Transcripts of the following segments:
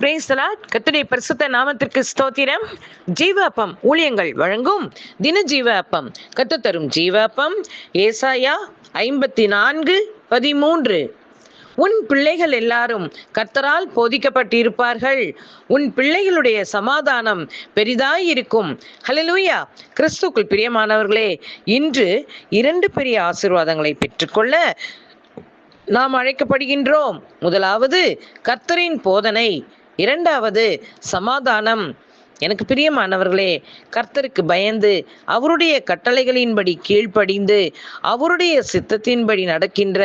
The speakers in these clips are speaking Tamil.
கத்துடைய பரிசுத்த நாமத்திற்கு ஸ்தோத்திரம். ஜீவாப்பம் ஊழியங்கள் வழங்கும் தின ஜீவாப்பம். கத்து தரும் ஜீவாப்பம். ஏசாயா ஐம்பத்தி நான்கு பதிமூன்று. உன் பிள்ளைகள் எல்லாரும் கர்த்தரால் போதிக்கப்பட்டிருப்பார்கள். உன் பிள்ளைகளுடைய சமாதானம் பெரிதாயிருக்கும். ஹலலூயா கிறிஸ்துக்குள் பிரியமானவர்களே இன்று இரண்டு பெரிய ஆசிர்வாதங்களை பெற்றுக்கொள்ள நாம் அழைக்கப்படுகின்றோம். முதலாவது கர்த்தரின் போதனை. இரண்டாவது சமாதானம். எனக்கு பிரியமானவர்களே கர்த்தருக்கு பயந்து அவருடைய கட்டளைகளின்படி கீழ்ப்படிந்து அவருடைய சித்தத்தின்படி நடக்கின்ற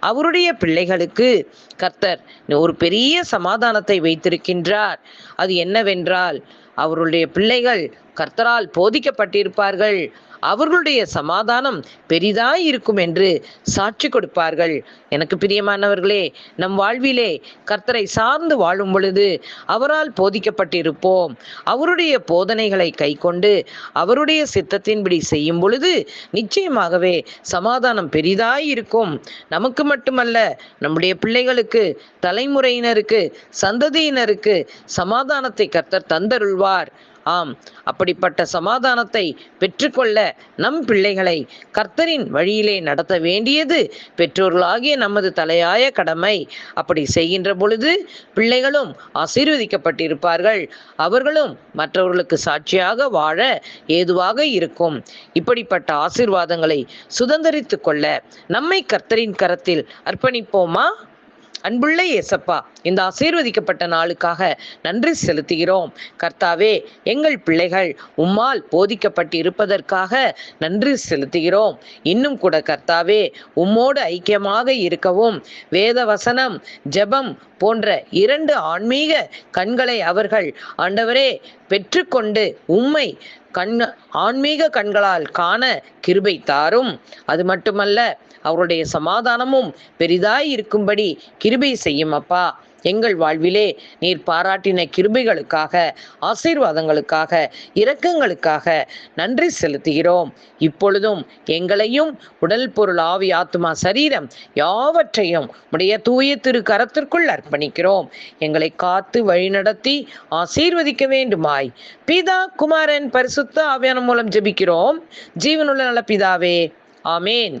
அவருடைய பிள்ளைகளுக்கு கர்த்தர் ஒரு பெரிய சமாதானத்தை வைத்திருக்கின்றார். அது என்னவென்றால் அவருடைய பிள்ளைகள் கர்த்தரால் போதிக்கப்பட்டிருப்பார்கள். அவர்களுடைய சமாதானம் பெரிதாய் இருக்கும் என்று சாட்சி கொடுப்பார்கள். எனக்கு பிரியமானவர்களே நம் வாழ்விலே கர்த்தரை சார்ந்து வாழும் பொழுது அவரால் போதிக்கப்பட்டிருப்போம். அவருடைய போதனைகளை கைக்கொண்டு அவருடைய சித்தத்தின்படி செய்யும் பொழுது நிச்சயமாகவே சமாதானம் பெரிதாய் இருக்கும் நமக்கு மட்டுமல்ல நம்முடைய பிள்ளைகளுக்கு தலைமுறையினருக்கு சந்ததியினருக்கு சமாதானத்தை கர்த்தர் தந்தருள்வார். ஆம் அப்படிப்பட்ட சமாதானத்தை பெற்றுக்கொள்ள நம் பிள்ளைகளை கர்த்தரின் வழியிலே நடத்த வேண்டியது பெற்றோர்களாகிய நமது தலையாய கடமை. அப்படி செய்கின்ற பொழுது பிள்ளைகளும் ஆசீர்வதிக்கப்பட்டிருப்பார்கள். அவர்களும் மற்றவர்களுக்கு சாட்சியாக வாழ ஏதுவாக இருக்கும். இப்படிப்பட்ட ஆசீர்வாதங்களை சுதந்திரித்து கொள்ள நம்மை கர்த்தரின் கரத்தில் அர்ப்பணிப்போமா? அன்புள்ள இயேசப்பா இந்த ஆசீர்வதிக்கப்பட்ட நாளுக்காக நன்றி செலுத்துகிறோம். கர்த்தாவே எங்கள் பிள்ளைகள் உம்மால் போதிக்கப்பட்டு இருப்பதற்காக நன்றி செலுத்துகிறோம். இன்னும் கூட கர்த்தாவே உம்மோடு ஐக்கியமாக இருக்கவும் வேத வசனம் ஜெபம் போன்ற இரண்டு ஆன்மீக கண்களை அவர்கள் ஆண்டவரே பெற்றுக்கொண்டு உம்மை கண் ஆன்மீக கண்களால் காண கிருபை தாரும். அது மட்டுமல்ல அவருடைய சமாதானமும் பெரிதாய் இருக்கும்படி கிருபை செய்யும் அப்பா. எங்கள் வாழ்விலே நீர் பாராட்டின கிருபைகளுக்காக ஆசீர்வாதங்களுக்காக இரக்கங்களுக்காக நன்றி செலுத்துகிறோம். இப்பொழுதும் எங்களையும் உடல் பொருள் ஆவி ஆத்மா சரீரம் யாவற்றையும் உடைய தூய திரு கரத்திற்குள் அர்ப்பணிக்கிறோம். எங்களை காத்து வழிநடத்தி ஆசீர்வதிக்க வேண்டுமாய். பிதா குமாரன் பரிசுத்த ஆவியான மூலம் ஜெபிக்கிறோம். ஜீவனுள்ள நல்ல பிதாவே ஆமேன்.